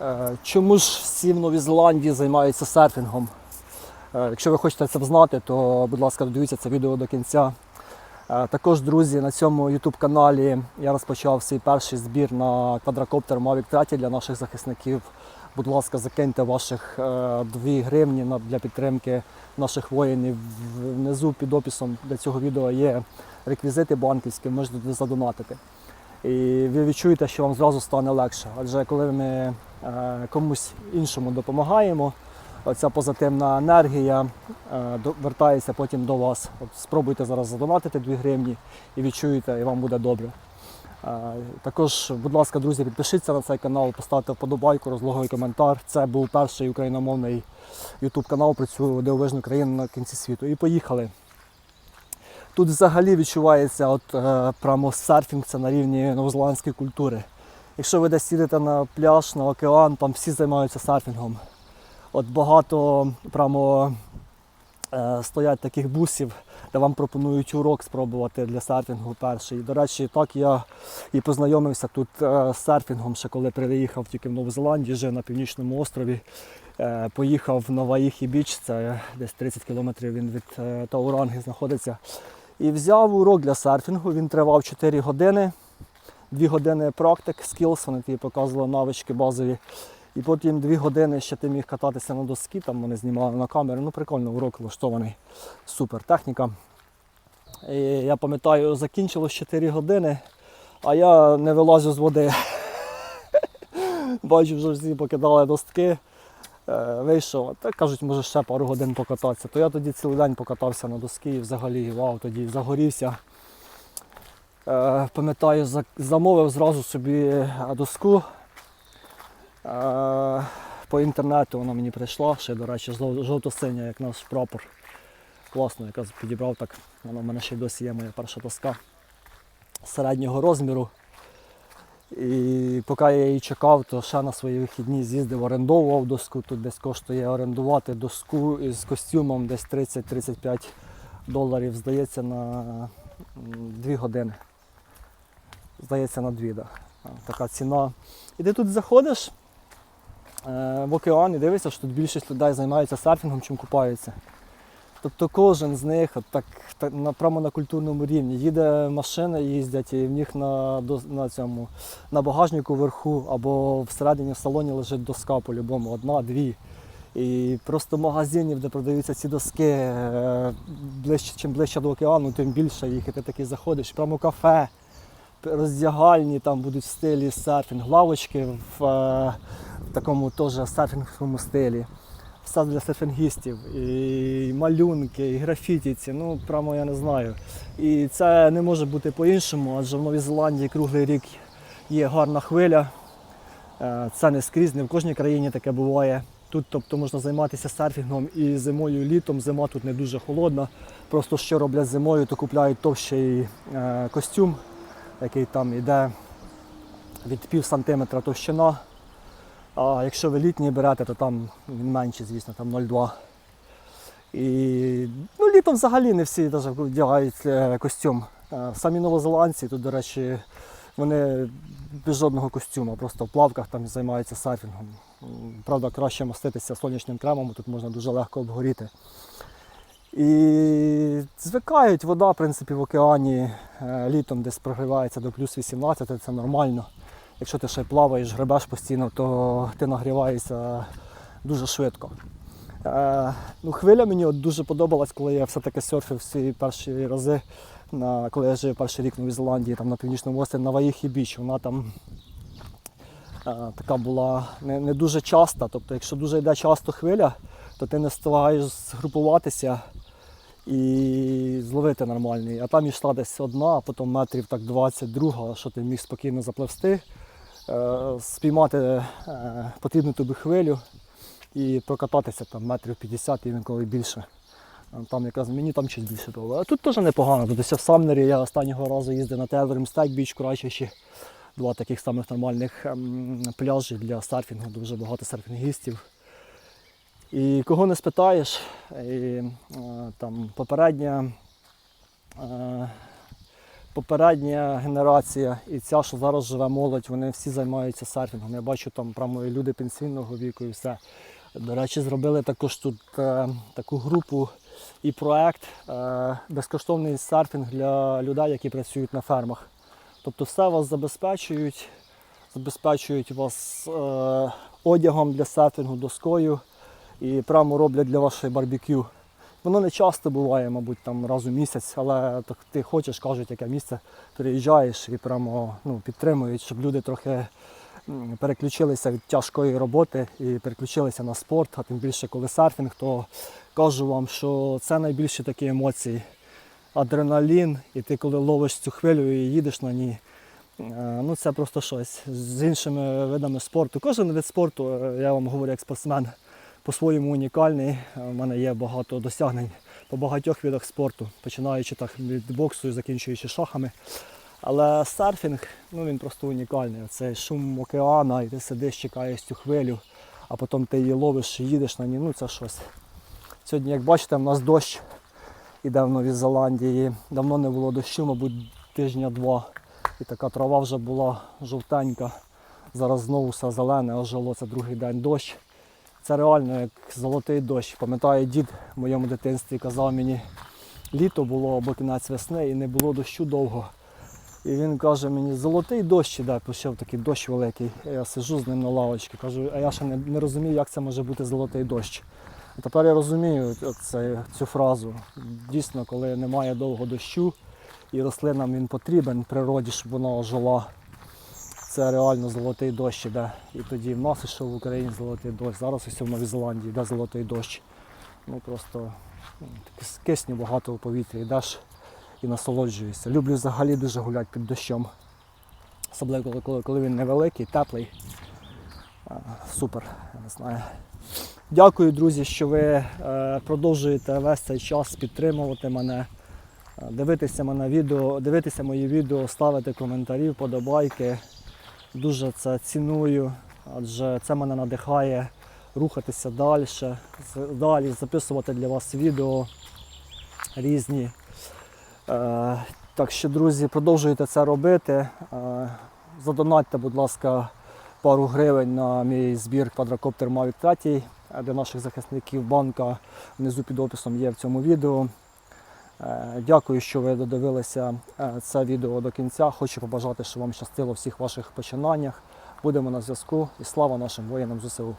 Е, Чому ж всі в Новій Зеландії займаються серфінгом? Е, Якщо ви хочете це знати, то будь ласка, додивіться це відео до кінця. Е, Також, друзі, на цьому YouTube каналі я розпочав свій перший збір на квадрокоптер Mavic 3 для наших захисників. Будь ласка, закиньте ваших 2 гривні для підтримки наших воїнів. Внизу під описом для цього відео є реквізити банківські, можете задонатити. І ви відчуєте, що вам зразу стане легше. Адже коли ми е, комусь іншому допомагаємо, оця позитивна енергія е, вертається потім до вас. От спробуйте зараз задонатити 2 гривні і відчуєте, і вам буде добре. Е, Також, будь ласка, друзі, підпишіться на цей канал, поставте вподобайку, розлоговий коментар. Це був перший україномовний YouTube канал про цю дивовижну країну на кінці світу. І поїхали. Тут взагалі відчувається от, е, прямо серфінг це на рівні новозеландської культури. Якщо ви десь їдете на пляж, на океан, там всі займаються серфінгом. От багато прямо е, стоять таких бусів, де вам пропонують урок спробувати для серфінгу перший. До речі, так я і познайомився тут е, з серфінгом, ще коли приїхав тільки в Нову Зеландію, жив на північному острові. Е, Поїхав на Ваїхі Біч, це десь 30 кілометрів він від е, Тауранги знаходиться. І взяв урок для серфінгу. Він тривав 4 години. 2 години практик, скілс, вони тобі показували навички базові. І потім 2 години ще ти міг кататися на доски, там вони знімали на камеру. Ну прикольно, урок влаштований. Супер техніка. І я пам'ятаю, закінчилось 4 години, а я не вилазю з води. Бачу, вже всі покидали достки. Е, Вийшов, та кажуть, може ще пару годин покататися. То я тоді цілий день покатався на доски і взагалі вау, тоді загорівся. Е, Пам'ятаю, замовив зразу собі е, доску. По інтернету вона мені прийшла, ще, до речі, жовто-синя, як наш прапор. Класно, якраз підібрав так. Вона в мене ще й досі є моя перша доска середнього розміру. І поки я її чекав, то ще на свої вихідні з'їздив, орендовував доску. Тут десь коштує орендувати доску із костюмом десь 30-35 доларів, здається, на 2 години. Здається, на 2, да. Така ціна. І ти тут заходиш е, в океан і дивишся, що тут більшість людей займаються серфінгом, чим купаються. Тобто кожен з них так, так на, прямо на культурному рівні. Їде машина, їздять, і в них на, на, цьому, на багажнику вверху або всередині в салоні лежить доска по-любому, одна, дві. І просто магазинів, де продаються ці доски, е, ближче, чим ближче до океану, тим більше їх. І ти такий заходиш. Прямо кафе, роздягальні там будуть в стилі серфінг, лавочки в, е, в такому теж серфінговому стилі все для серфінгістів, і малюнки, і графіті ці, ну прямо я не знаю. І це не може бути по-іншому, адже в Новій Зеландії круглий рік є гарна хвиля. Е, Це не скрізь, не в кожній країні таке буває. Тут тобто, можна займатися серфінгом і зимою, і літом. Зима тут не дуже холодна. Просто що роблять зимою, то купляють товщий е, костюм, який там йде від пів сантиметра товщина. А якщо ви літній берете, то там він менший, звісно, там 0,2. І ну, літом взагалі не всі даже вдягають е, костюм. Е, Самі новозеландці тут, до речі, вони без жодного костюму, просто в плавках там займаються серфінгом. Правда, краще маститися сонячним кремом, тут можна дуже легко обгоріти. І звикають, вода, в принципі, в океані е, літом десь прогрівається до плюс 18, це нормально. Якщо ти ще плаваєш, гребеш постійно, то ти нагріваєшся дуже швидко. Е, ну, хвиля мені от дуже подобалась, коли я все-таки серфив всі перші рази, на, коли я жив перший рік в Новій Зеландії, там на північному острові на Ваїхі Біч. Вона там е, така була не, не дуже часта. Тобто, якщо дуже йде часто хвиля, то ти не встигаєш згрупуватися і зловити нормальний. А там йшла десь одна, а потім метрів так 20 друга, що ти міг спокійно запливсти, спіймати е, потрібну тобі хвилю і прокататися там метрів 50 і інколи більше. А Там якраз мені там щось більше було. А тут теж непогано. Тут в Самнері я останнього разу їздив на Теверім Стек Біч, ще два таких самих нормальних ем, пляжі для серфінгу, дуже багато серфінгістів. І кого не спитаєш, і, е, там попередня е, попередня генерація і ця, що зараз живе молодь, вони всі займаються серфінгом. Я бачу там прямо і люди пенсійного віку і все. До речі, зробили також тут е, таку групу і проект е, безкоштовний серфінг для людей, які працюють на фермах. Тобто все вас забезпечують, забезпечують вас е, одягом для серфінгу, доскою і прямо роблять для вашої барбекю. Воно не часто буває, мабуть, там раз у місяць, але так ти хочеш, кажуть, яке місце, приїжджаєш і прямо ну, підтримують, щоб люди трохи переключилися від тяжкої роботи і переключилися на спорт, а тим більше, коли серфінг, то кажу вам, що це найбільші такі емоції. Адреналін, і ти коли ловиш цю хвилю і їдеш на ній. е, Ну це просто щось. З іншими видами спорту. Кожен вид спорту, е, я вам говорю як спортсмен, по-своєму унікальний. Е, У мене є багато досягнень по багатьох видах спорту, починаючи так від боксу і закінчуючи шахами. Але серфінг, ну він просто унікальний. Цей шум океана, і ти сидиш, чекаєш цю хвилю, а потім ти її ловиш їдеш на ній. Ну це щось. Сьогодні, як бачите, в нас дощ іде в Новій Зеландії. Давно не було дощу, мабуть, тижня-два. І така трава вже була жовтенька. Зараз знову все зелене, ожило це другий день дощ. Це реально як золотий дощ. Пам'ятаю, дід в моєму дитинстві казав мені, літо було або кінець весни і не було дощу довго. І він каже мені, золотий дощ іде, почав такий дощ великий. Я сижу з ним на лавочці, кажу, а я ще не, не розумію, як це може бути золотий дощ. І тепер я розумію оце, цю фразу. Дійсно, коли немає довго дощу і рослинам він потрібен в природі, щоб вона ожила. Це реально золотий дощ іде. І тоді в нас ішов в Україні золотий дощ. Зараз ось в Новій Зеландії йде золотий дощ. Ну просто ну, кисню багато у повітрі йдеш і насолоджуєшся. Люблю взагалі дуже гуляти під дощом. Особливо коли, коли, коли він невеликий, теплий. Супер, я не знаю. Дякую, друзі, що ви е, продовжуєте весь цей час підтримувати мене, е, дивитися мене відео, дивитися мої відео, ставити коментарі, вподобайки. Дуже це ціную, адже це мене надихає рухатися далі, далі записувати для вас відео різні. Е, Так що, друзі, продовжуйте це робити. Е, Задонатьте, будь ласка, пару гривень на мій збір квадрокоптер Mavic 3 е, для наших захисників банка. Внизу під описом є в цьому відео. Е, Дякую, що ви додивилися е, це відео до кінця. Хочу побажати, щоб вам щастило в всіх ваших починаннях. Будемо на зв'язку і слава нашим воїнам ЗСУ.